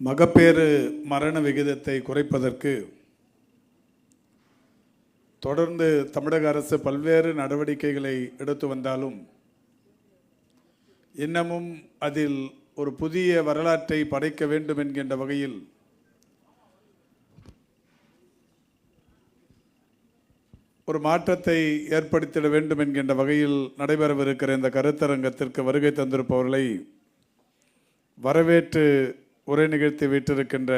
மகப்பேறு மரண விகிதத்தை குறைப்பதற்கு தொடர்ந்து தமிழக அரசு பல்வேறு நடவடிக்கைகளை எடுத்து வந்தாலும் இன்னமும் அதில் ஒரு புதிய வரலாற்றை படைக்க வேண்டும் என்கின்ற வகையில் ஒரு மாற்றத்தை ஏற்படுத்திட வேண்டும் என்கின்ற வகையில் நடைபெறவிருக்கிற இந்த கருத்தரங்கத்திற்கு வருகை தந்திருப்பவர்களை வரவேற்று உரை நிகழ்த்தி விட்டிருக்கின்ற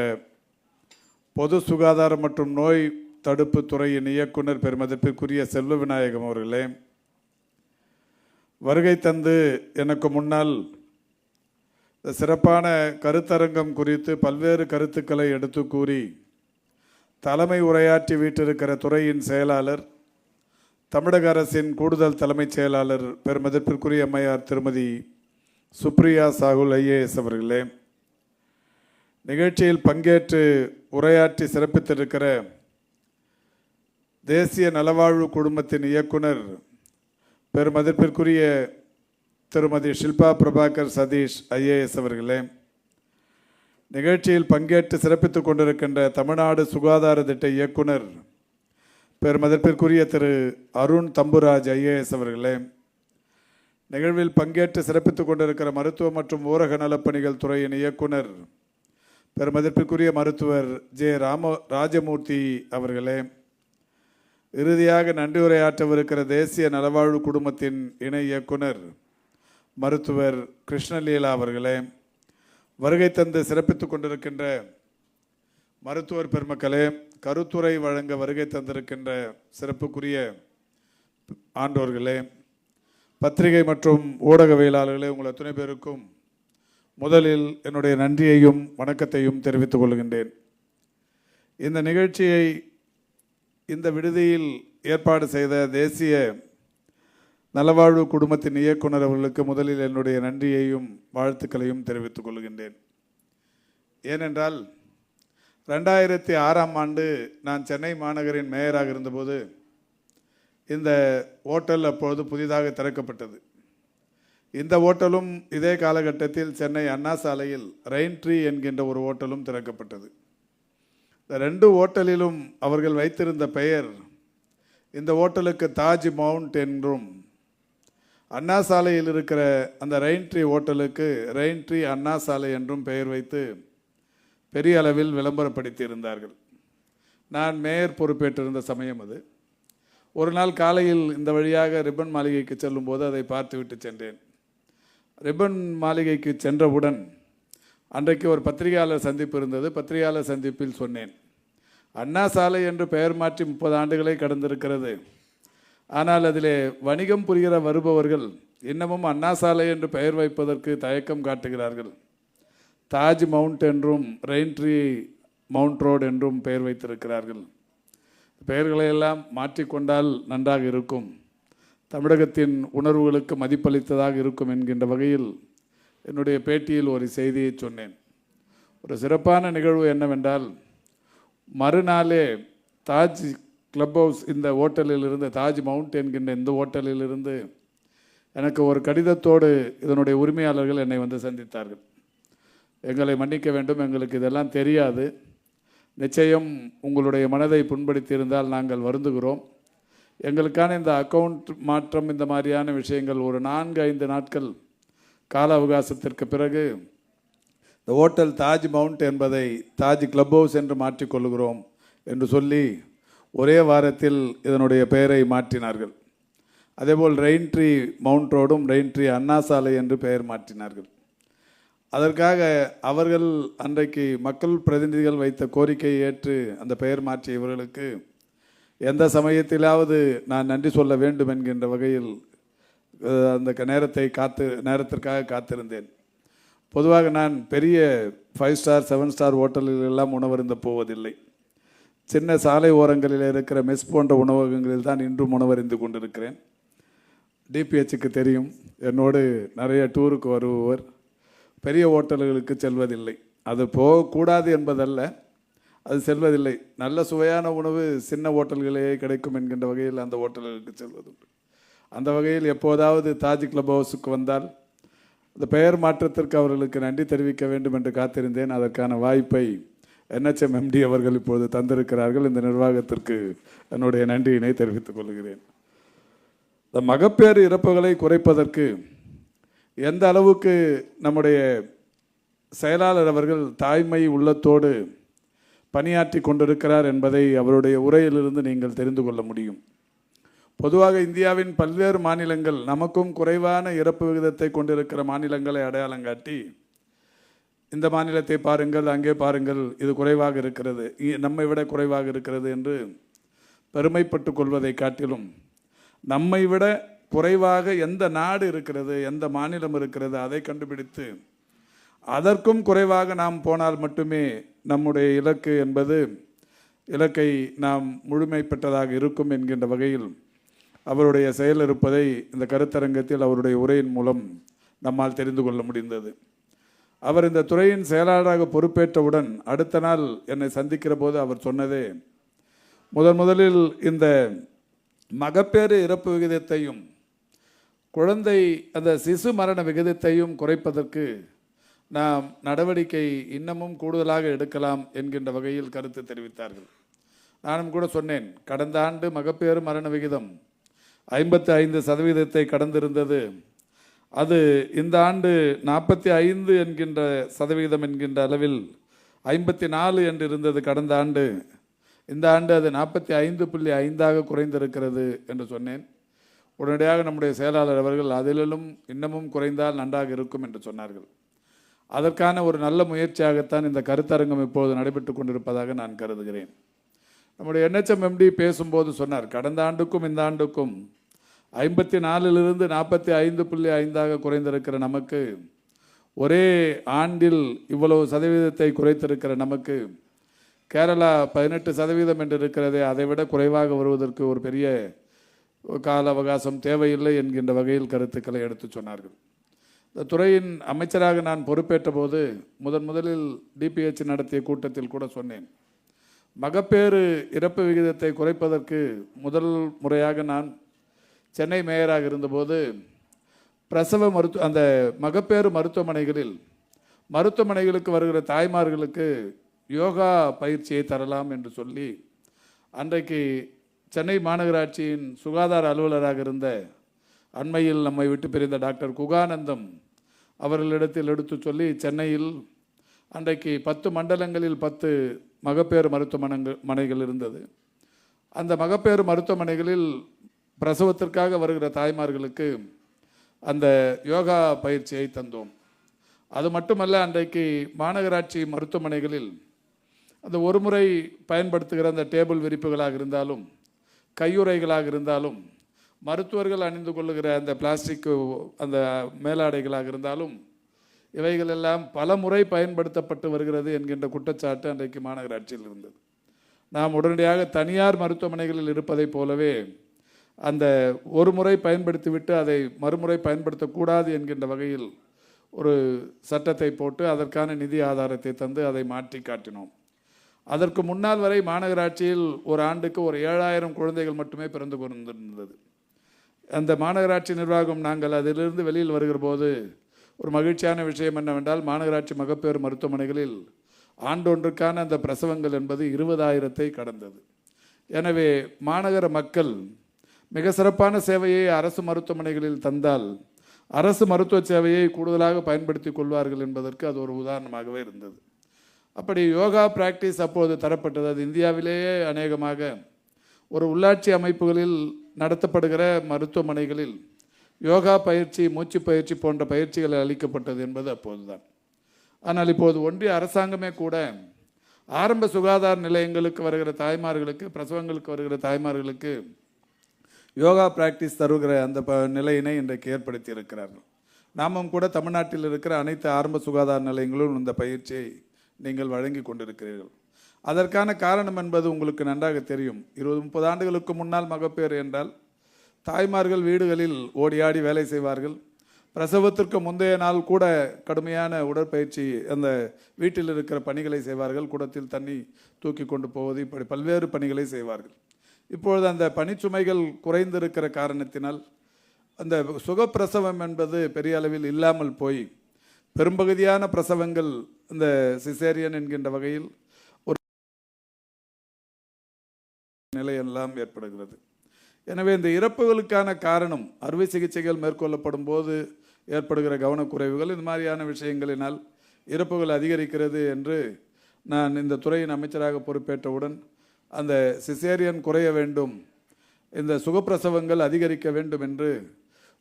பொது சுகாதாரம் மற்றும் நோய் தடுப்பு துறையின் இயக்குனர் பெருமதிப்பிற்குரிய செல்வ விநாயகம் அவர்களே வருகை தந்து எனக்கு முன்னால் இந்த சிறப்பான கருத்தரங்கம் குறித்து பல்வேறு கருத்துக்களை எடுத்து கூறி தலைமை உரையாற்றி வீட்டிருக்கிற துறையின் செயலாளர் தமிழக அரசின் கூடுதல் தலைமைச் செயலாளர் பெருமதிப்பிற்குரிய அம்மையார் திருமதி சுப்ரியா சாகுல் ஐஏஎஸ் அவர்களே நிகழ்ச்சியில் பங்கேற்று உரையாற்றி சிறப்பித்திருக்கிற தேசிய நலவாழ்வு குடும்பத்தின் இயக்குனர் பெருமதிப்பிற்குரிய திருமதி ஷில்பா பிரபாகர் சதீஷ் ஐஏஎஸ் அவர்களே நிகழ்ச்சியில் பங்கேற்று சிறப்பித்துக் கொண்டிருக்கின்ற தமிழ்நாடு சுகாதார திட்ட இயக்குனர் பெருமதிப்பிற்குரிய திரு அருண் தம்புராஜ் ஐஏஎஸ் அவர்களே நிகழ்வில் பங்கேற்று சிறப்பித்துக் கொண்டிருக்கிற மருத்துவ மற்றும் ஊரக நலப்பணிகள் துறையின் இயக்குனர் பெருமதிப்பிற்குரிய மருத்துவர் ஜே. ராம ராஜமூர்த்தி அவர்களே இறுதியாக நன்றி உரையாற்றவிருக்கிற தேசிய நலவாழ்வு குடும்பத்தின் இணை இயக்குனர் மருத்துவர் கிருஷ்ணலீலா அவர்களே வருகை தந்து சிறப்பித்து கொண்டிருக்கின்ற மருத்துவர் பெருமக்களே கருத்துரை வழங்க வருகை தந்திருக்கின்ற சிறப்புக்குரிய ஆண்டோர்களே பத்திரிகை மற்றும் ஊடகவியலாளர்களே உங்களை துணை பேருக்கும் முதலில் என்னுடைய நன்றியையும் வணக்கத்தையும் தெரிவித்துக் கொள்கின்றேன். இந்த நிகழ்ச்சியை இந்த விடுதியில் ஏற்பாடு செய்த தேசிய நலவாழ்வு குடும்பத்தின் இயக்குனர் அவர்களுக்கு முதலில் என்னுடைய நன்றியையும் வாழ்த்துக்களையும் தெரிவித்துக் கொள்கின்றேன். ஏனென்றால் ரெண்டாயிரத்தி ஆறாம் ஆண்டு நான் சென்னை மாநகரின் மேயராக இருந்தபோது இந்த ஓட்டல் அப்பொழுது புதிதாக திறக்கப்பட்டது. இந்த ஓட்டலும் இதே காலகட்டத்தில் சென்னை அண்ணா சாலையில் ரெயின் ட்ரீ என்கின்ற ஒரு ஓட்டலும் திறக்கப்பட்டது. இந்த ரெண்டு ஓட்டலிலும் அவர்கள் வைத்திருந்த பெயர் இந்த ஓட்டலுக்கு தாஜ் மவுண்ட் என்றும் அண்ணா சாலையில் இருக்கிற அந்த ரெயின் ட்ரீ ஓட்டலுக்கு ரெயின் ட்ரீ அண்ணா சாலை என்றும் பெயர் வைத்து பெரிய அளவில் விளம்பரப்படுத்தியிருந்தார்கள். நான் மேயர் பொறுப்பேற்றிருந்த சமயம் அது. ஒரு நாள் காலையில் இந்த வழியாக ரிப்பன் மாளிகைக்கு செல்லும்போது அதை பார்த்துவிட்டு சென்றேன். ரிப்பன் மாளிகைக்கு சென்றவுடன் அன்றைக்கு ஒரு பத்திரிகையாளர் சந்திப்பு இருந்தது. பத்திரிகையாளர் சந்திப்பில் சொன்னேன். அண்ணா சாலை என்று பெயர் மாற்றி முப்பது ஆண்டுகளை கடந்திருக்கிறது. ஆனால் அதிலே வணிகம் புரிகிற வருபவர்கள் இன்னமும் அண்ணா சாலை என்று பெயர் வைப்பதற்கு தயக்கம் காட்டுகிறார்கள். தாஜ் மவுண்ட் என்றும் ரெயின் ட்ரீ மவுண்ட் ரோடு என்றும் பெயர் வைத்திருக்கிறார்கள். பெயர்களையெல்லாம் மாற்றிக்கொண்டால் நன்றாக இருக்கும். தமிழகத்தின் உணர்வுகளுக்கு மதிப்பளித்ததாக இருக்கும் என்கின்ற வகையில் என்னுடைய பேட்டியில் ஒரு செய்தியை சொன்னேன். ஒரு சிறப்பான நிகழ்வு என்னவென்றால் மறுநாளே தாஜ் கிளப் ஹவுஸ் இந்த ஓட்டலிலிருந்து இருந்து தாஜ் மவுண்ட் என்கின்ற இந்த ஓட்டலிலிருந்து எனக்கு ஒரு கடிதத்தோடு இதனுடைய உரிமையாளர்கள் என்னை வந்து சந்தித்தார்கள். எங்களை மன்னிக்க வேண்டும் எங்களுக்கு இதெல்லாம் தெரியாது. நிச்சயம் உங்களுடைய மனதை புண்படுத்தியிருந்தால் நாங்கள் வருந்துகிறோம். எங்களுக்கான இந்த அக்கவுண்ட் மாற்றம் இந்த மாதிரியான விஷயங்கள் ஒரு நான்கு ஐந்து நாட்கள் கால அவகாசத்திற்கு பிறகு இந்த ஹோட்டல் தாஜ் மவுண்ட் என்பதை தாஜ் கிளப் ஹவுஸ் என்று மாற்றிக்கொள்கிறோம் என்று சொல்லி ஒரே வாரத்தில் இதனுடைய பெயரை மாற்றினார்கள். அதேபோல் ரெயின் ட்ரீ மவுண்ட் ரோடும் ரெயின் ட்ரீ அண்ணா சாலை என்று பெயர் மாற்றினார்கள். அதற்காக அவர்கள் அன்றைக்கு மக்கள் பிரதிநிதிகள் வைத்த கோரிக்கையை ஏற்று அந்த பெயர் மாற்றிய இவர்களுக்கு எந்த சமயத்திலாவது நான் நன்றி சொல்ல வேண்டும் என்கின்ற வகையில் அந்த க- நேரத்தை காத்து நேரத்திற்காக காத்திருந்தேன். பொதுவாக நான் பெரிய ஃபைவ் ஸ்டார் செவன் ஸ்டார் ஹோட்டல்களெல்லாம் உணவருந்த போவதில்லை. சின்ன சாலை ஓரங்களில் இருக்கிற மெஸ் போன்ற உணவகங்களில் தான் இன்றும் உணவறிந்து கொண்டிருக்கிறேன். டிபிஹெச்சுக்கு தெரியும் என்னோடு நிறைய டூருக்கு வருபவர். பெரிய ஹோட்டல்களுக்கு செல்வதில்லை. அது போகக்கூடாது என்பதல்ல. அது செல்வதில்லை. நல்ல சுவையான உணவு சின்ன ஹோட்டல்களே கிடைக்கும் என்கின்ற வகையில் அந்த ஹோட்டல்களுக்கு செல்வதுண்டு. அந்த வகையில் எப்போதாவது தாஜ் கிளப் ஹவுஸுக்கு வந்தால் அந்த பெயர் மாற்றத்திற்கு அவர்களுக்கு நன்றி தெரிவிக்க வேண்டும் என்று காத்திருந்தேன். அதற்கான வாய்ப்பை என்ஹெச்எம் எம்டி அவர்கள் இப்போது தந்திருக்கிறார்கள். இந்த நிர்வாகத்திற்கு என்னுடைய நன்றியினை தெரிவித்துக் கொள்கிறேன். இந்த மகப்பேறு இறப்புகளை குறைப்பதற்கு எந்த அளவுக்கு நம்முடைய செயலாளர் அவர்கள் தாய்மை உள்ளத்தோடு பணியாற்றி கொண்டிருக்கிறார் என்பதை அவருடைய உரையிலிருந்து நீங்கள் தெரிந்து கொள்ள முடியும். பொதுவாக இந்தியாவின் பல்வேறு மாநிலங்கள் நமக்கும் குறைவான இறப்பு விகிதத்தை கொண்டிருக்கிற மாநிலங்களை அடையாளம் காட்டி இந்த மாநிலத்தை பாருங்கள் அங்கே பாருங்கள் இது குறைவாக இருக்கிறது இ- நம்மை விட குறைவாக இருக்கிறது என்று பெருமைப்பட்டு கொள்வதை காட்டிலும் நம்மை விட குறைவாக எந்த நாடு இருக்கிறது எந்த மாநிலம் இருக்கிறது அதை கண்டுபிடித்து அதற்கும் குறைவாக நாம் போனால் மட்டுமே நம்முடைய இலக்கு என்பது இலக்கை நாம் முழுமை பெற்றதாக இருக்கும் என்கின்ற வகையில் அவருடைய செயல் இருப்பதை இந்த கருத்தரங்கத்தில் அவருடைய உரையின் மூலம் நம்மால் தெரிந்து கொள்ள முடிந்தது. அவர் இந்த துறையின் செயலாளராக பொறுப்பேற்றவுடன் அடுத்த நாள் என்னை சந்திக்கிற போது அவர் சொன்னதே முதன் முதலில் இந்த மகப்பேறு இறப்பு விகிதத்தையும் குழந்தை அந்த சிசு மரண விகிதத்தையும் குறைப்பதற்கு நாம் நடவடிக்கை இன்னமும் கூடுதலாக எடுக்கலாம் என்கின்ற வகையில் கருத்து தெரிவித்தார்கள். நானும் கூட சொன்னேன் கடந்த ஆண்டு மகப்பேறு மரண விகிதம் ஐம்பத்தி ஐந்து சதவீதத்தை கடந்திருந்தது. அது இந்த ஆண்டு நாற்பத்தி ஐந்து என்கின்ற சதவீதம் என்கின்ற அளவில் ஐம்பத்தி நாலு என்று இருந்தது கடந்த ஆண்டு. இந்த ஆண்டு அது நாற்பத்தி ஐந்து புள்ளி ஐந்தாக குறைந்திருக்கிறது என்று சொன்னேன். உடனடியாக நம்முடைய செயலாளர் அவர்கள் அதிலும் இன்னமும் குறைந்தால் நன்றாக இருக்கும் என்று சொன்னார்கள். அதற்கான ஒரு நல்ல முயற்சியாகத்தான் இந்த கருத்தரங்கம் இப்போது நடைபெற்று கொண்டிருப்பதாக நான் கருதுகிறேன். நம்முடைய என்ஹெச்எம் எம்டி பேசும்போது சொன்னார் கடந்த ஆண்டுக்கும் இந்த ஆண்டுக்கும் ஐம்பத்தி நாலிலிருந்து நாற்பத்தி ஐந்து புள்ளி ஐந்தாக குறைந்திருக்கிற நமக்கு ஒரே ஆண்டில் இவ்வளவு சதவீதத்தை குறைத்திருக்கிற நமக்கு கேரளா பதினெட்டு சதவீதம் என்று இருக்கிறதே அதைவிட குறைவாக வருவதற்கு ஒரு பெரிய கால அவகாசம் தேவையில்லை என்கின்ற வகையில் கருத்துக்களை எடுத்துச் சொன்னார்கள். இந்த துறையின் அமைச்சராக நான் பொறுப்பேற்ற போது முதன் முதலில் டிபிஹெச் நடத்திய கூட்டத்தில் கூட சொன்னேன். மகப்பேறு இறப்பு விகிதத்தை குறைப்பதற்கு முதல் முறையாக நான் சென்னை மேயராக இருந்தபோது பிரசவ மருத்துவ அந்த மகப்பேறு மருத்துவமனைகளில் மருத்துவமனைகளுக்கு வருகிற தாய்மார்களுக்கு யோகா பயிற்சியை தரலாம் என்று சொல்லி அன்றைக்கு சென்னை மாநகராட்சியின் சுகாதார அலுவலராக இருந்த அண்மையில் நம்மை விட்டு பிரிந்த டாக்டர் குகானந்தம் அவர்களிடத்தில் எடுத்து சொல்லி சென்னையில் அன்றைக்கு பத்து மண்டலங்களில் பத்து மகப்பேறு மருத்துவமனங்கள் மனைகள் இருந்தது. அந்த மகப்பேறு மருத்துவமனைகளில் பிரசவத்திற்காக வருகிற தாய்மார்களுக்கு அந்த யோகா பயிற்சியை தந்தோம். அது மட்டுமல்ல அன்றைக்கு மாநகராட்சி மருத்துவமனைகளில் அந்த ஒரு முறை பயன்படுத்துகிற அந்த டேபிள் விரிப்புகளாக இருந்தாலும் கையுறைகளாக இருந்தாலும் மருத்துவர்கள் அணிந்து கொள்ளுகிற அந்த பிளாஸ்டிக் அந்த மேலாடைகளாக இருந்தாலும் இவைகள் எல்லாம் பல முறை பயன்படுத்தப்பட்டு வருகிறது என்கின்ற குற்றச்சாட்டு அன்றைக்கு மாநகராட்சியில் இருந்தது. நாம் உடனடியாக தனியார் மருத்துவமனைகளில் இருப்பதைப் போலவே அந்த ஒரு முறை பயன்படுத்திவிட்டு அதை மறுமுறை பயன்படுத்தக்கூடாது என்கின்ற வகையில் ஒரு சட்டத்தை போட்டு அதற்கான நிதி ஆதாரத்தை தந்து அதை மாற்றி காட்டினோம். அதற்கு முன்னால் வரை மாநகராட்சியில் ஒரு ஆண்டுக்கு ஒரு ஏழாயிரம் குழந்தைகள் மட்டுமே பிறந்து கொண்டிருந்தது. அந்த மாநகராட்சி நிர்வாகம் நாங்கள் அதிலிருந்து வெளியில் வருகிற போது ஒரு மகிழ்ச்சியான விஷயம் என்னவென்றால் மாநகராட்சி மகப்பேறு மருத்துவமனைகளில் ஆண்டொன்றுக்கான அந்த பிரசவங்கள் என்பது இருபதாயிரத்தை கடந்தது. எனவே மாநகர மக்கள் மிக சிறப்பான சேவையை அரசு மருத்துவமனைகளில் தந்தால் அரசு மருத்துவ சேவையை கூடுதலாக பயன்படுத்தி கொள்வார்கள் என்பதற்கு அது ஒரு உதாரணமாகவே இருந்தது. அப்படி யோகா பிராக்டிஸ் அப்போது தரப்பட்டது. அது இந்தியாவிலேயே அநேகமாக ஒரு உள்ளாட்சி அமைப்புகளில் நடத்தப்படுகிற மருத்துவமனைகளில் யோகா பயிற்சி மூச்சு பயிற்சி போன்ற பயிற்சிகள் அளிக்கப்பட்டது என்பது அப்போதுதான். ஆனால் இப்போது ஒன்றிய அரசாங்கமே கூட ஆரம்ப சுகாதார நிலையங்களுக்கு வருகிற தாய்மார்களுக்கு பிரசவங்களுக்கு வருகிற தாய்மார்களுக்கு யோகா பிராக்டிஸ் தருகிற அந்த ப நிலையினை இன்றைக்கு ஏற்படுத்தி இருக்கிறார்கள். நாமும் கூட தமிழ்நாட்டில் இருக்கிற அனைத்து ஆரம்ப சுகாதார நிலையங்களும் இந்த பயிற்சியை நீங்கள் வழங்கி கொண்டிருக்கிறீர்கள். அதற்கான காரணம் என்பது உங்களுக்கு நன்றாக தெரியும். இருபது முப்பது ஆண்டுகளுக்கு முன்னால் மகப்பேறு என்றால் தாய்மார்கள் வீடுகளில் ஓடியாடி வேலை செய்வார்கள். பிரசவத்திற்கு முந்தைய நாள் கூட கடுமையான உடற்பயிற்சி அந்த வீட்டில் இருக்கிற பணிகளை செய்வார்கள். குடத்தில் தண்ணி தூக்கி கொண்டு போவது இப்படி பல்வேறு பணிகளை செய்வார்கள். இப்பொழுது அந்த பணிச்சுமைகள் குறைந்திருக்கிற காரணத்தினால் அந்த சுகப்பிரசவம் என்பது பெரிய அளவில் இல்லாமல் போய் பெரும்பகுதியான பிரசவங்கள் இந்த சிசேரியன் என்கின்ற வகையில் நிலையெல்லாம் ஏற்படுகிறது. எனவே இந்த இறப்புகளுக்கான காரணம் அறுவை சிகிச்சைகள் மேற்கொள்ளப்படும் போது ஏற்படுகிற கவனக்குறைவுகள் இந்த மாதிரியான விஷயங்களினால் இறப்புகள் அதிகரிக்கிறது என்று நான் இந்த துறையின் அமைச்சராக பொறுப்பேற்றவுடன் அந்த சிசேரியன் குறைய வேண்டும் இந்த சுகப்பிரசவங்கள் அதிகரிக்க வேண்டும் என்று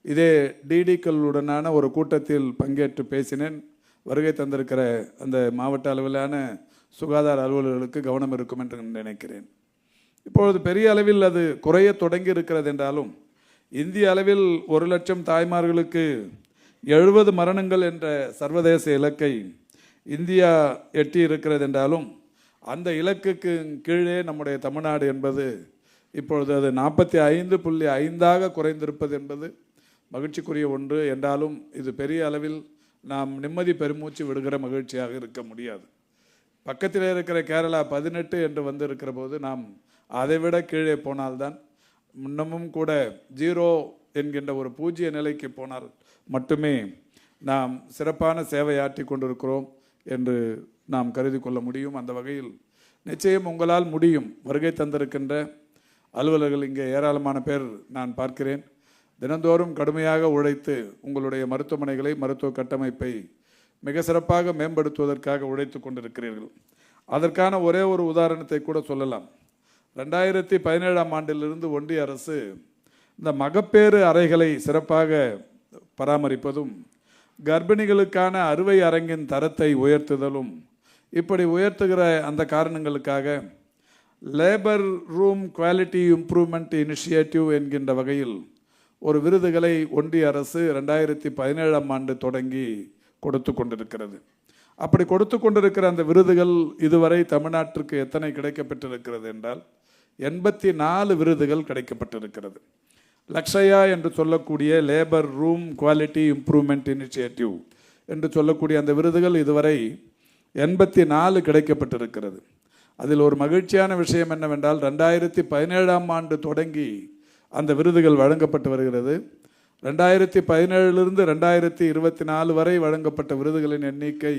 இதே டிடிக்களுடனான ஒரு கூட்டத்தில் பங்கேற்று பேசினேன். வருகை தந்திருக்கிற அந்த மாவட்ட அளவிலான சுகாதார அலுவலர்களுக்கு கவனம் இருக்கும் என்று நினைக்கிறேன். இப்பொழுது பெரிய அளவில் அது குறைய தொடங்கி இருக்கிறது என்றாலும் இந்திய அளவில் ஒரு லட்சம் தாய்மார்களுக்கு எழுபது மரணங்கள் என்ற சர்வதேச இலக்கை இந்தியா எட்டி இருக்கிறது என்றாலும் அந்த இலக்குக்கு கீழே நம்முடைய தமிழ்நாடு என்பது இப்பொழுது அது நாற்பத்தி ஐந்து புள்ளி ஐந்தாக குறைந்திருப்பது என்பது மகிழ்ச்சிக்குரிய ஒன்று. என்றாலும் இது பெரிய அளவில் நாம் நிம்மதி பெருமூச்சு விடுகிற மகிழ்ச்சியாக இருக்க முடியாது. பக்கத்தில் இருக்கிற கேரளா பதினெட்டு என்று வந்து இருக்கிற போது நாம் அதைவிட கீழே போனால்தான். இன்னமும் கூட ஜீரோ என்கின்ற ஒரு பூஜ்ய நிலைக்கு போனால் மட்டுமே நாம் சிறப்பான சேவையாற்றி கொண்டிருக்கிறோம் என்று நாம் கருதி கொள்ள முடியும். அந்த வகையில் நிச்சயம் உங்களால் முடியும். வருகை தந்திருக்கின்ற அலுவலர்கள் இங்கே ஏராளமான பேர் நான் பார்க்கிறேன். தினந்தோறும் கடுமையாக உழைத்து உங்களுடைய மருத்துவமனைகளை மருத்துவ கட்டமைப்பை மிக சிறப்பாக மேம்படுத்துவதற்காக உழைத்து கொண்டிருக்கிறீர்கள். அதற்கான ஒரே ஒரு உதாரணத்தை கூட சொல்லலாம். ரெண்டாயிரத்தி பதினேழாம் ஆண்டிலிருந்து ஒன்றிய அரசு இந்த மகப்பேறு அறைகளை சிறப்பாக பராமரிப்பதும் கர்ப்பிணிகளுக்கான அறுவை அரங்கின் தரத்தை உயர்த்துதலும் இப்படி உயர்த்துகிற அந்த காரணங்களுக்காக labour room quality improvement initiative என்கின்ற வகையில் ஒரு விருதுகளை ஒன்றிய அரசு ரெண்டாயிரத்தி பதினேழாம் ஆண்டு தொடங்கி கொடுத்து கொண்டிருக்கிறது. அப்படி கொடுத்து கொண்டிருக்கிற அந்த விருதுகள் இதுவரை தமிழ்நாட்டிற்கு எத்தனை கிடைக்கப்பெற்றிருக்கிறது என்றால் எண்பத்தி நாலு விருதுகள் கிடைக்கப்பட்டிருக்கிறது. லக்ஷயா என்று சொல்லக்கூடிய labour room quality improvement initiative என்று சொல்லக்கூடிய அந்த விருதுகள் இதுவரை எண்பத்தி நாலு கிடைக்கப்பட்டிருக்கிறது. அதில் ஒரு மகிழ்ச்சியான விஷயம் என்னவென்றால் ரெண்டாயிரத்தி பதினேழாம் ஆண்டு தொடங்கி அந்த விருதுகள் வழங்கப்பட்டு வருகிறது. ரெண்டாயிரத்தி பதினேழுலேருந்து ரெண்டாயிரத்தி இருபத்தி நாலு வரை வழங்கப்பட்ட விருதுகளின் எண்ணிக்கை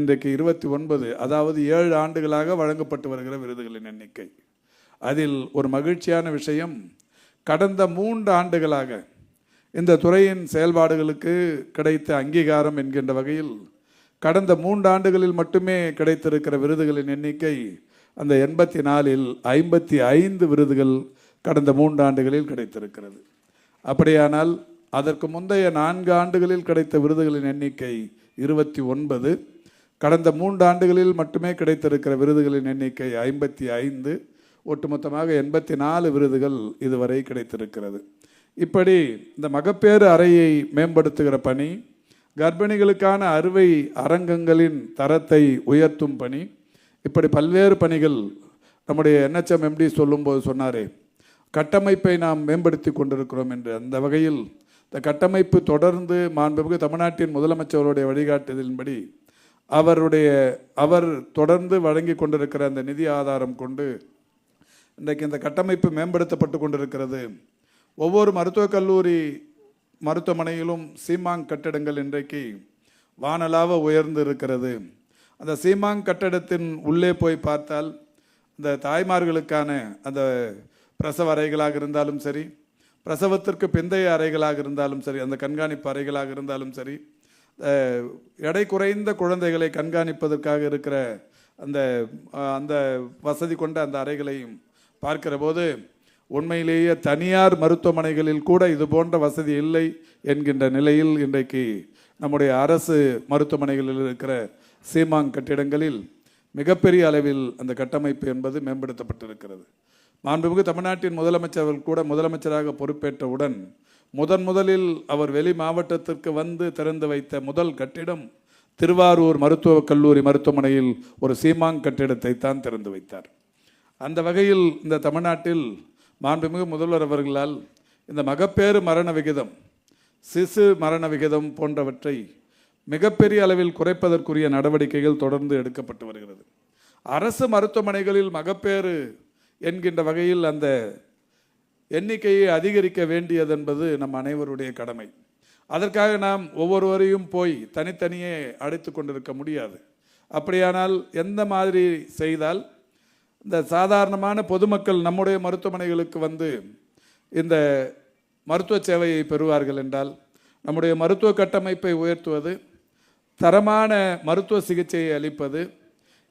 இன்றைக்கு இருபத்தி ஒன்பது அதாவது ஏழு ஆண்டுகளாக வழங்கப்பட்டு வருகிற விருதுகளின் எண்ணிக்கை. அதில் ஒரு மகிழ்ச்சியான விஷயம். கடந்த மூன்று ஆண்டுகளாக இந்த துறையின் செயல்பாடுகளுக்கு கிடைத்த அங்கீகாரம் என்கின்ற வகையில் கடந்த மூன்று ஆண்டுகளில் மட்டுமே கிடைத்திருக்கிற விருதுகளின் எண்ணிக்கை அந்த எண்பத்தி நாலில் ஐம்பத்தி ஐந்து விருதுகள் கடந்த மூன்று ஆண்டுகளில் கிடைத்திருக்கிறது. அப்படியானால் அதற்கு முந்தைய நான்கு ஆண்டுகளில் கிடைத்த விருதுகளின் எண்ணிக்கை இருபத்தி ஒன்பது. கடந்த மூன்று ஆண்டுகளில் மட்டுமே கிடைத்திருக்கிற விருதுகளின் எண்ணிக்கை ஐம்பத்தி ஐந்து. ஒட்டுமொத்தமாக எண்பத்தி நாலு விருதுகள் இதுவரை கிடைத்திருக்கிறது. இப்படி இந்த மகப்பேறு அறையை மேம்படுத்துகிற பணி கர்ப்பிணிகளுக்கான அறுவை அரங்கங்களின் தரத்தை உயர்த்தும் பணி இப்படி பல்வேறு பணிகள் நம்முடைய என்ஹெச்எம் எம்டி சொல்லும்போது சொன்னாரே கட்டமைப்பை நாம் மேம்படுத்தி கொண்டிருக்கிறோம் என்று. அந்த வகையில் இந்த கட்டமைப்பு தொடர்ந்து மாண்புமிகு தமிழ்நாட்டின் முதலமைச்சருடைய வழிகாட்டுதலின்படி அவருடைய அவர் தொடர்ந்து வழங்கி கொண்டிருக்கிற அந்த நிதி ஆதாரம் கொண்டு இன்றைக்கு இந்த கட்டமைப்பு மேம்படுத்தப்பட்டு கொண்டிருக்கிறது. ஒவ்வொரு மருத்துவக் கல்லூரி மருத்துவமனையிலும் சீமாங் கட்டிடங்கள் இன்றைக்கு வானலாக உயர்ந்து இருக்கிறது அந்த சீமாங் கட்டடத்தின் உள்ளே போய் பார்த்தால் இந்த தாய்மார்களுக்கான அந்த பிரசவ அறைகளாக இருந்தாலும் சரி பிரசவத்திற்கு பிந்தைய அறைகளாக இருந்தாலும் சரி அந்த கண்காணிப்பு அறைகளாக இருந்தாலும் சரி எடை குறைந்த குழந்தைகளை கண்காணிப்பதற்காக இருக்கிற அந்த அந்த வசதி கொண்ட அந்த அறைகளையும் பார்க்கிற போது உண்மையிலேயே தனியார் மருத்துவமனைகளில் கூட இது போன்ற வசதி இல்லை என்கின்ற நிலையில் இன்றைக்கு நம்முடைய அரசு மருத்துவமனைகளில் இருக்கிற சீமாங் கட்டிடங்களில் மிகப்பெரிய அளவில் அந்த கட்டமைப்பு என்பது மேம்படுத்தப்பட்டிருக்கிறது. மாண்புமிகு தமிழ்நாட்டின் முதலமைச்சர் கூட முதலமைச்சராக பொறுப்பேற்றவுடன் முதன் முதலில் அவர் வெளி மாவட்டத்திற்கு வந்து திறந்து வைத்த முதல் கட்டிடம் திருவாரூர் மருத்துவக் கல்லூரி மருத்துவமனையில் ஒரு சீமாங் கட்டிடத்தை தான் திறந்து வைத்தார். அந்த வகையில் இந்த தமிழ்நாட்டில் மாண்புமிகு முதல்வர் அவர்களால் இந்த மகப்பேறு மரண விகிதம் சிசு மரண விகிதம் போன்றவற்றை மிகப்பெரிய அளவில் குறைப்பதற்குரிய நடவடிக்கைகள் தொடர்ந்து எடுக்கப்பட்டு வருகிறது. அரசு மருத்துவமனைகளில் மகப்பேறு என்கின்ற வகையில் அந்த எண்ணிக்கையை அதிகரிக்க வேண்டியது என்பது நம் அனைவருடைய கடமை. அதற்காக நாம் ஒவ்வொருவரையும் போய் தனித்தனியே அடைத்து கொண்டிருக்க முடியாது. அப்படியானால் எந்த மாதிரி செய்தால் இந்த சாதாரணமான பொதுமக்கள் நம்முடைய மருத்துவமனைகளுக்கு வந்து இந்த மருத்துவ சேவையை பெறுவார்கள் என்றால் நம்முடைய மருத்துவ கட்டமைப்பை உயர்த்துவது தரமான மருத்துவ சிகிச்சையை அளிப்பது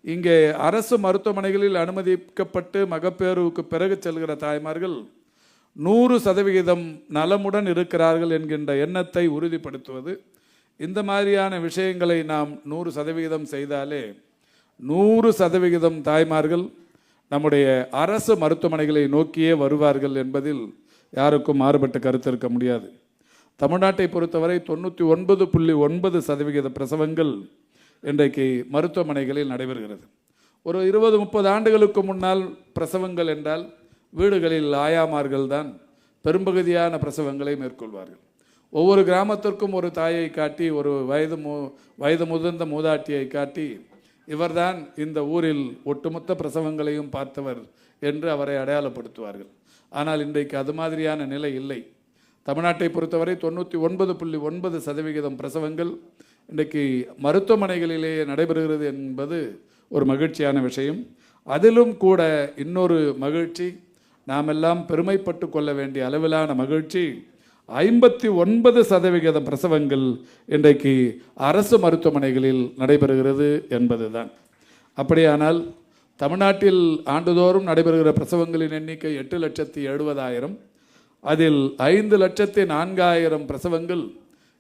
இங்கே அரசு மருத்துவமனைகளில் அனுமதிக்கப்பட்டு மகப்பேறுவுக்கு பிறகு செல்கிற தாய்மார்கள் நூறு சதவிகிதம் நலமுடன் இருக்கிறார்கள் என்கின்ற எண்ணத்தை உறுதிப்படுத்துவது இந்த மாதிரியான விஷயங்களை நாம் நூறு சதவிகிதம் செய்தாலே நூறு சதவிகிதம் தாய்மார்கள் நம்முடைய அரசு மருத்துவமனைகளை நோக்கியே வருவார்கள் என்பதில் யாருக்கும் மாறுபட்ட கருத்து இருக்க முடியாது. தமிழ்நாட்டை பொறுத்தவரை தொண்ணூற்றி ஒன்பது புள்ளி ஒன்பது சதவிகித பிரசவங்கள் இன்றைக்கு மருத்துவமனைகளில் நடைபெறுகிறது. ஒரு இருபது முப்பது ஆண்டுகளுக்கு முன்னால் பிரசவங்கள் என்றால் வீடுகளில் ஆயாமார்கள் தான் பெரும்பகுதியான பிரசவங்களை மேற்கொள்வார்கள். ஒவ்வொரு கிராமத்திற்கும் ஒரு தாயை காட்டி ஒரு வயது மு வயது முதிர்ந்த மூதாட்டியை காட்டி இவர்தான் இந்த ஊரில் ஒட்டுமொத்த பிரசவங்களையும் பார்த்தவர் என்று அவரை அடையாளப்படுத்துவார்கள். ஆனால் இன்றைக்கு அது மாதிரியான நிலை இல்லை. தமிழ்நாட்டை பொறுத்தவரை தொண்ணூற்றி ஒன்பது புள்ளி ஒன்பது சதவிகிதம் பிரசவங்கள் இன்றைக்கு மருத்துவமனைகளிலேயே நடைபெறுகிறது என்பது ஒரு மகிழ்ச்சியான விஷயம். அதிலும் கூட இன்னொரு மகிழ்ச்சி நாம் எல்லாம் பெருமைப்பட்டு கொள்ள வேண்டிய அளவிலான மகிழ்ச்சி ஐம்பத்தி ஒன்பது சதவிகித பிரசவங்கள் இன்றைக்கு அரசு மருத்துவமனைகளில் நடைபெறுகிறது என்பதுதான். அப்படியானால் தமிழ்நாட்டில் ஆண்டுதோறும் நடைபெறுகிற பிரசவங்களின் எண்ணிக்கை எட்டு லட்சத்தி எழுபதாயிரம். அதில் ஐந்து லட்சத்தி நான்காயிரம் பிரசவங்கள்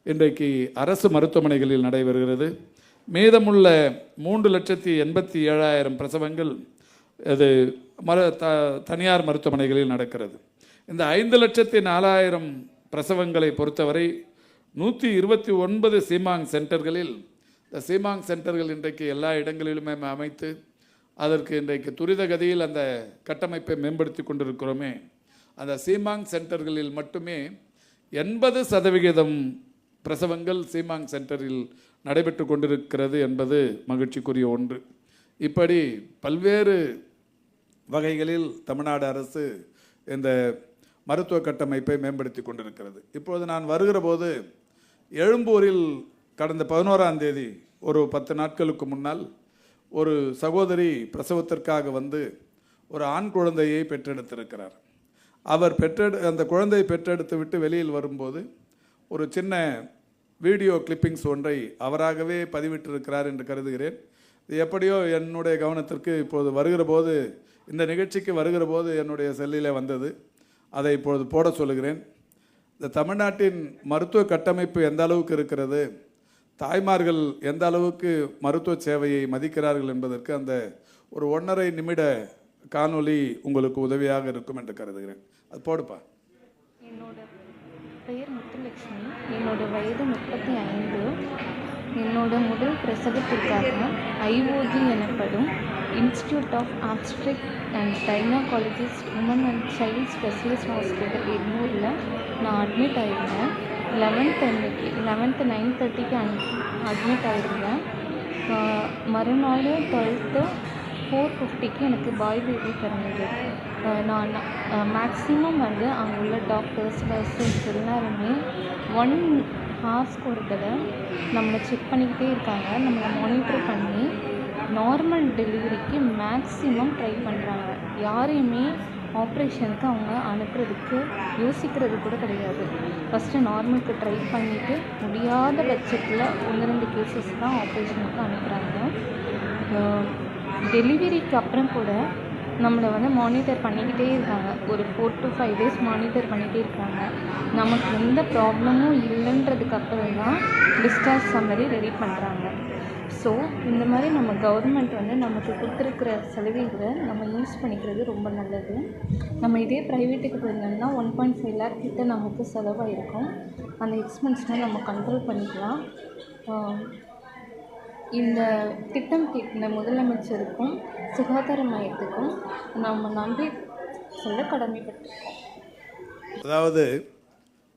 இன்றைக்கு அரசு மருத்துவமனைகளில் நடைபெறுகிறது. மீதமுள்ள மூன்று லட்சத்தி எண்பத்தி ஏழாயிரம் பிரசவங்கள் இது மரு த தனியார் மருத்துவமனைகளில் நடக்கிறது. இந்த ஐந்து லட்சத்தி நாலாயிரம் பிரசவங்களை பொறுத்தவரை நூற்றி இருபத்தி ஒன்பது சீமாங் சென்டர்களில் இந்த சீமாங் சென்டர்கள் இன்றைக்கு எல்லா இடங்களிலுமே அமைத்து அதற்கு இன்றைக்கு துரித கதியில் அந்த கட்டமைப்பை மேம்படுத்தி கொண்டிருக்கிறோமே. அந்த சீமாங் சென்டர்களில் மட்டுமே எண்பது சதவிகிதம் பிரசவங்கள் சீமாங் சென்டரில் நடைபெற்று கொண்டிருக்கிறது என்பது மகிழ்ச்சிக்குரிய ஒன்று. இப்படி பல்வேறு வகைகளில் தமிழ்நாடு அரசு இந்த மருத்துவ கட்டமைப்பை மேம்படுத்தி கொண்டிருக்கிறது. இப்பொழுது நான் வருகிற போது எழும்பூரில் கடந்த பதினோராம் தேதி ஒரு பத்து நாட்களுக்கு முன்னால் ஒரு சகோதரி பிரசவத்திற்காக வந்து ஒரு ஆண் குழந்தையை பெற்றெடுத்திருக்கிறார். அவர் பெற்றெடு அந்த குழந்தையை பெற்றெடுத்து விட்டு வெளியில் வரும்போது ஒரு சின்ன வீடியோ கிளிப்பிங்ஸ் ஒன்றை அவராகவே பதிவிட்டிருக்கிறார் என்று கருதுகிறேன். இது எப்படியோ என்னுடைய கவனத்திற்கு இப்போது வருகிற போது இந்த நிகழ்ச்சிக்கு வருகிற போது என்னுடைய செல்லிலே வந்தது. அதை இப்பொழுது போட சொல்லுகிறேன். இந்த தமிழ்நாட்டின் மருத்துவ கட்டமைப்பு எந்த அளவுக்கு இருக்கிறது? தாய்மார்கள் எந்த அளவுக்கு மருத்துவ சேவையை மதிக்கிறார்கள் என்பதற்கு அந்த ஒரு ஒன்றரை நிமிட காணொளி உங்களுக்கு உதவியாக இருக்கும் என்று கருதுகிறேன். அது போடுப்பா. என்னோட பெயர் முத்துலட்சுமி. என்னோட வயது முப்பத்தி ஐந்து என்னோட முதல் பிரசவத்திற்காக ஐஓஜி எனப்படும் institute of obstetric and gynaecologist woman and child specialist hospital எண்ணூரில் நான் அட்மிட் ஆகிருந்தேன் லெவன்த் அன்னைக்கு லெவன்த்து நைன் தேர்ட்டிக்கு அன் அட்மிட் ஆகிருந்தேன் மறுநாள் டுவெல்த்து ஃபோர் ஃபிஃப்டிக்கு எனக்கு பாய் பேபி பிறந்தது. நான் மேக்ஸிமம் வந்து அங்கே உள்ள டாக்டர்ஸ் நர்சஸ் எல்லாருமே ஒன் ஹார்ஸ்க்கு ஒரு தடவை நம்மளை செக் பண்ணிக்கிட்டே இருக்காங்க. நம்மளை மானிட்டர் பண்ணி நார்மல் டெலிவரிக்கு மேக்ஸிமம் ட்ரை பண்ணுறாங்க யாரையுமே ஆப்ரேஷனுக்கு அவங்க அனுப்புறதுக்கு யோசிக்கிறது கூட கிடையாது. ஃபஸ்ட்டு நார்மலுக்கு ட்ரை பண்ணிவிட்டு முடியாத பட்சத்தில் ஒன்று ரெண்டு கேசஸ் தான் ஆப்ரேஷனுக்கு அனுப்புகிறாங்க டெலிவரிக்கு அப்புறம் கூட நம்மளை வந்து மானிட்டர் பண்ணிக்கிட்டே இருக்காங்க. ஒரு four to five days monitor பண்ணிகிட்டே இருக்காங்க. நமக்கு எந்த ப்ராப்ளமும் இல்லைன்றதுக்கு அப்புறம் தான் டிஸ்சார்ஜ் சம்மரி ரெடி பண்ணுறாங்க ஸோ இந்த மாதிரி நம்ம கவர்மெண்ட் வந்து நமக்கு கொடுத்துருக்குற சலுகைகளை நம்ம யூஸ் பண்ணிக்கிறது ரொம்ப நல்லது. நம்ம இதே ப்ரைவேட்டுக்கு போயிருந்தோம்னா ஒன் பாயிண்ட் ஃபைவ் லேக் கிட்ட நமக்கு செலவாயிருக்கும். அந்த எக்ஸ்பென்ஸ்னால் நம்ம கண்ட்ரோல் பண்ணிக்கலாம். இந்த திட்டம் தீட்டின முதலமைச்சருக்கும் சுகாதார மையத்துக்கும் நம்ம நன்றி சொல்ல கடமைப்பட்டிருக்கோம் அதாவது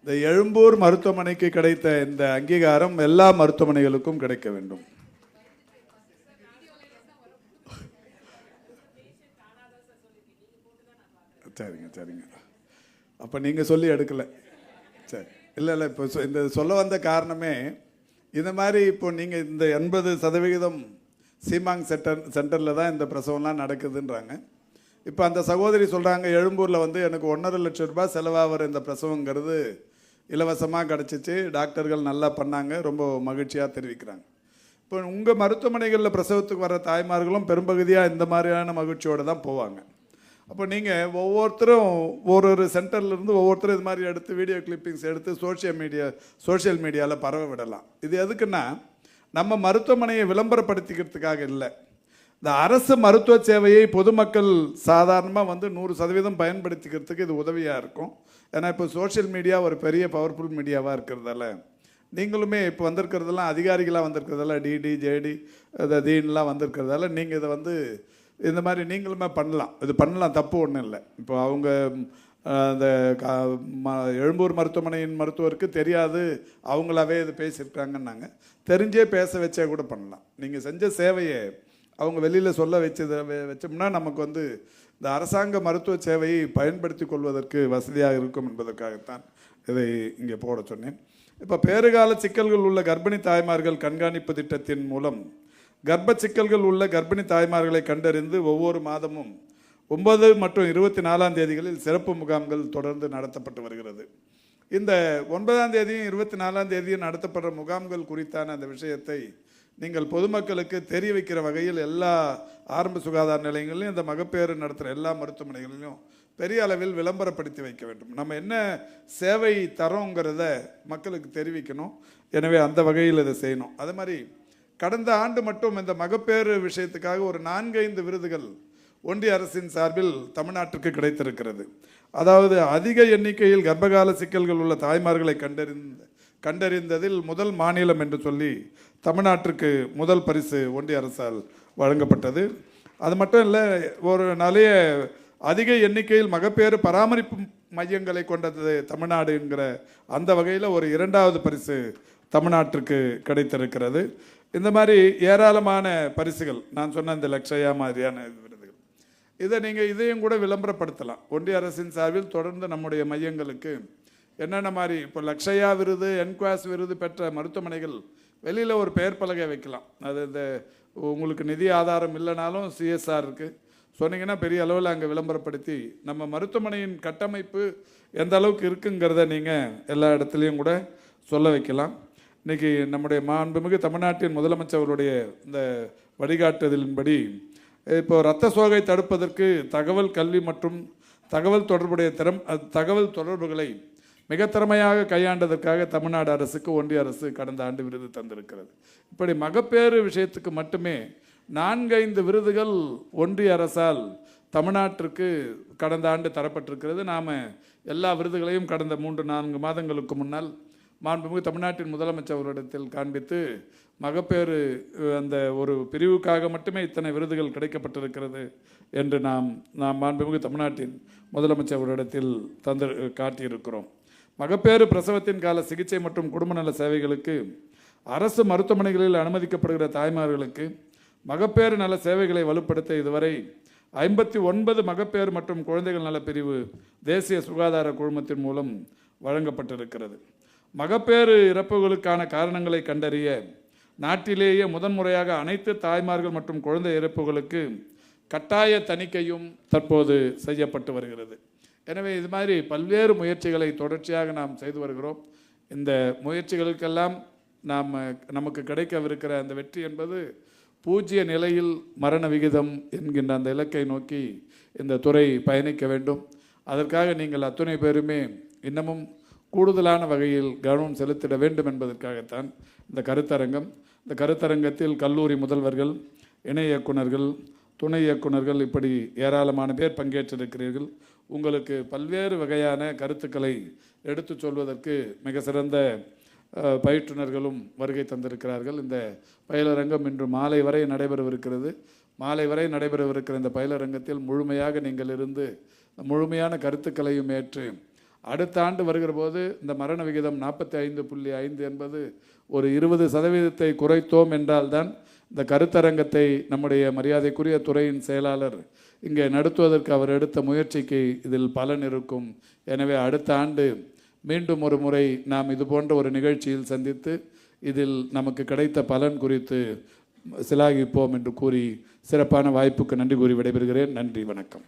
இந்த எழும்பூர் மருத்துவமனைக்கு கிடைத்த இந்த அங்கீகாரம் எல்லா மருத்துவமனைகளுக்கும் கிடைக்க வேண்டும். சரிங்க சரிங்க. அப்போ நீங்கள் சொல்லி எடுக்கலை. சரி. இல்லை இல்லை இப்போ சொ- இந்த சொல்ல வந்த காரணமே இந்த மாதிரி இப்போ நீங்கள் இந்த எண்பது சதவிகிதம் சீமாங் சென்டர் சென்டரில் தான் இந்த பிரசவம்லாம் நடக்குதுன்றாங்க. இப்போ அந்த சகோதரி சொல்கிறாங்க எழும்பூரில் வந்து எனக்கு ஒன்றரை லட்சம் ரூபாய் செலவாகிற இந்த பிரசவங்கிறது இலவசமாக கிடச்சிச்சு. டாக்டர்கள் நல்லா பண்ணாங்க ரொம்ப மகிழ்ச்சியாக தெரிவிக்கிறாங்க. இப்போ உங்கள் மருத்துவமனைகளில் பிரசவத்துக்கு வர தாய்மார்களும் பெரும்பகுதியாக இந்த மாதிரியான மகிழ்ச்சியோடு தான் போவாங்க. அப்போ நீங்கள் ஒவ்வொருத்தரும் ஒரு ஒரு சென்டர்லேருந்து ஒவ்வொருத்தரும் இது மாதிரி எடுத்து வீடியோ கிளிப்பிங்ஸ் எடுத்து சோஷியல் மீடியா சோஷியல் மீடியாவில் பரவ விடலாம். இது எதுக்குன்னா நம்ம மருத்துவமனையை விளம்பரப்படுத்திக்கிறதுக்காக இல்லை. இந்த அரசு மருத்துவ சேவையை பொதுமக்கள் சாதாரணமாக வந்து நூறு சதவீதம் பயன்படுத்திக்கிறதுக்கு இது உதவியாக இருக்கும். ஏன்னா இப்போ சோஷியல் மீடியா ஒரு பெரிய பவர்ஃபுல் மீடியாவாக இருக்கிறதால நீங்களுமே இப்போ வந்திருக்கிறதெல்லாம் அதிகாரிகளாக வந்திருக்கிறதால டிடி ஜேடி தீன்லாம் வந்திருக்கிறதால நீங்கள் இதை வந்து இந்த மாதிரி நீங்களுமே பண்ணலாம். இது பண்ணலாம் தப்பு ஒன்றும் இல்லை. இப்போ அவங்க அந்த கா- ம- எழும்பூர் மருத்துவமனையின் மருத்துவருக்கு தெரியாது அவங்களாவே இது பேசியிருக்காங்கன்னாங்க. தெரிஞ்சே பேச வச்சே கூட பண்ணலாம். நீங்கள் செஞ்ச சேவையை அவங்க வெளியில் சொல்ல வச்சது வச்சோம்னா நமக்கு வந்து இந்த அரசாங்க மருத்துவ சேவையை பயன்படுத்தி கொள்வதற்கு வசதியாக இருக்கும் என்பதற்காகத்தான் இதை இங்கே போட சொன்னேன். இப்போ பேறுகால சிக்கல்கள் உள்ள கர்ப்பிணி தாய்மார்கள் கண்காணிப்பு திட்டத்தின் மூலம் கர்ப்ப சிக்கல்கள் உள்ள கர்ப்பிணி தாய்மார்களை கண்டறிந்து ஒவ்வொரு மாதமும் ஒன்பது மற்றும் இருபத்தி நாலாம் தேதிகளில் சிறப்பு முகாம்கள் தொடர்ந்து நடத்தப்பட்டு வருகிறது. இந்த ஒன்பதாம் தேதியும் இருபத்தி நாலாம் தேதியும் நடத்தப்படுற முகாம்கள் குறித்தான அந்த விஷயத்தை நீங்கள் பொதுமக்களுக்கு தெரிய வைக்கிற வகையில் எல்லா ஆரம்ப சுகாதார நிலையங்களிலும் இந்த மகப்பேறு நடத்துகிற எல்லா மருத்துவமனைகளிலும் பெரிய அளவில் விளம்பரப்படுத்தி வைக்க வேண்டும். நம்ம என்ன சேவை தரோங்கிறத மக்களுக்கு தெரிவிக்கணும். எனவே அந்த வகையில் இதை செய்யணும். அது மாதிரி கடந்த ஆண்டு மட்டும் இந்த மகப்பேறு விஷயத்துக்காக ஒரு நான்கைந்து விருதுகள் ஒன்றிய அரசின் சார்பில் தமிழ்நாட்டிற்கு கிடைத்திருக்கிறது. அதாவது அதிக எண்ணிக்கையில் கர்ப்பகால சிக்கல்கள் உள்ள தாய்மார்களை கண்டறிந்த கண்டறிந்ததில் முதல் மாநிலம் என்று சொல்லி தமிழ்நாட்டிற்கு முதல் பரிசு ஒன்றிய அரசால் வழங்கப்பட்டது. அது மட்டும் இல்லை ஒரு நிறைய அதிக எண்ணிக்கையில் மகப்பேறு பராமரிப்பு மையங்களை கொண்டது தமிழ்நாடு என்கிற அந்த வகையில் ஒரு இரண்டாவது பரிசு தமிழ்நாட்டிற்கு கிடைத்திருக்கிறது. இந்த மாதிரி ஏராளமான பரிசுகள். நான் சொன்ன இந்த லக்ஷயா மாதிரியான விருதுகள். இதை நீங்கள் இதையும் கூட விளம்பரப்படுத்தலாம். ஒன்றிய அரசின் சார்பில் தொடர்ந்து நம்முடைய மையங்களுக்கு என்னென்ன மாதிரி இப்போ லக்ஷயா விருது என்குவாஸ் விருது பெற்ற மருத்துவமனைகள் வெளியில் ஒரு பெயர் பலகை வைக்கலாம். அது இந்த உங்களுக்கு நிதி ஆதாரம் இல்லைனாலும் சிஎஸ்ஆர் இருக்குது சொன்னீங்கன்னா பெரிய அளவில் அங்கே விளம்பரப்படுத்தி நம்ம மருத்துவமனையின் கட்டமைப்பு எந்த அளவுக்கு இருக்குங்கிறத நீங்கள் எல்லா இடத்துலையும் கூட சொல்ல வைக்கலாம். இன்னைக்கு நம்முடைய மாண்புமிகு தமிழ்நாட்டின் முதலமைச்சர்களுடைய இந்த வழிகாட்டுதலின்படி இப்போ இரத்த சோகை தடுப்பதற்கு தகவல் கல்வி மற்றும் தகவல் தொடர்புடைய திறம் தகவல் தொடர்புகளை மிக திறமையாக கையாண்டதற்காக தமிழ்நாடு அரசுக்கு ஒன்றிய அரசு கடந்த ஆண்டு விருது தந்திருக்கிறது. இப்படி மகப்பேறு விஷயத்துக்கு மட்டுமே நான்கைந்து விருதுகள் ஒன்றிய அரசால் தமிழ்நாட்டிற்கு கடந்த ஆண்டு தரப்பட்டிருக்கிறது. நாம் எல்லா விருதுகளையும் கடந்த மூன்று நான்கு மாதங்களுக்கு முன்னால் மாண்புமிகு தமிழ்நாட்டின் முதலமைச்சர் அவரிடத்தில் காண்பித்து மகப்பேறு அந்த ஒரு பிரிவுக்காக மட்டுமே இத்தனை விருதுகள் கிடைக்கப்பட்டிருக்கிறது என்று நாம் நாம் மாண்புமிகு தமிழ்நாட்டின் முதலமைச்சர் அவரிடத்தில் தந்து காட்டியிருக்கிறோம். மகப்பேறு பிரசவத்தின் கால சிகிச்சை மற்றும் குடும்ப நல சேவைகளுக்கு அரசு மருத்துவமனைகளில் அனுமதிக்கப்படுகிற தாய்மார்களுக்கு மகப்பேறு நல சேவைகளை வலுப்படுத்த இதுவரை ஐம்பத்தி ஒன்பது மகப்பேறு மற்றும் குழந்தைகள் நல பிரிவு தேசிய சுகாதார குழுமத்தின் மூலம் வழங்கப்பட்டிருக்கிறது. மகப்பேறு இறப்புகளுக்கான காரணங்களை கண்டறிய நாட்டிலேயே முதன்முறையாக அனைத்து தாய்மார்கள் மற்றும் குழந்தை இறப்புகளுக்கு கட்டாய தணிக்கையும் தற்போது செய்யப்பட்டு வருகிறது. எனவே இது மாதிரி பல்வேறு முயற்சிகளை தொடர்ச்சியாக நாம் செய்து வருகிறோம். இந்த முயற்சிகளுக்கெல்லாம் நாம் நமக்கு கிடைக்கவிருக்கிற அந்த வெற்றி என்பது பூஜ்ய நிலையில் மரண விகிதம் என்கின்ற அந்த இலக்கை நோக்கி இந்த துறை பயணிக்க வேண்டும். அதற்காக நீங்கள் அத்துணை பேருமே இன்னமும் கூடுதலான வகையில் கவனம் செலுத்திட வேண்டும் என்பதற்காகத்தான் இந்த கருத்தரங்கம். இந்த கருத்தரங்கத்தில் கல்லூரி முதல்வர்கள் இணை இயக்குனர்கள் துணை இயக்குனர்கள் இப்படி ஏராளமான பேர் பங்கேற்றிருக்கிறீர்கள். உங்களுக்கு பல்வேறு வகையான கருத்துக்களை எடுத்துச் சொல்வதற்கு மிக சிறந்த பயிற்றுனர்களும் வருகை தந்திருக்கிறார்கள். இந்த பயிலரங்கம் இன்று மாலை வரை நடைபெறவிருக்கிறது. மாலை வரை நடைபெறவிருக்கிற இந்த பயிலரங்கத்தில் முழுமையாக நீங்கள் இருந்து முழுமையான கருத்துக்களையும் ஏற்று அடுத்த ஆண்டு வருகிற போது இந்த மரண விகிதம் நாற்பத்தி ஐந்து புள்ளி ஐந்து என்பது ஒரு இருபது சதவீதத்தை குறைத்தோம் என்றால்தான் இந்த கருத்தரங்கத்தை நம்முடைய மரியாதைக்குரிய துறையின் செயலாளர் இங்கே நடத்துவதற்கு அவர் எடுத்த முயற்சிக்கு இதில் பலன் இருக்கும். எனவே அடுத்த ஆண்டு மீண்டும் ஒரு முறை நாம் இது போன்ற ஒரு நிகழ்ச்சியில் சந்தித்து இதில் நமக்கு கிடைத்த பலன் குறித்து சிலாகிப்போம் என்று கூறி சிறப்பான வாய்ப்புக்கு நன்றி கூறி விடைபெறுகிறேன். நன்றி வணக்கம்.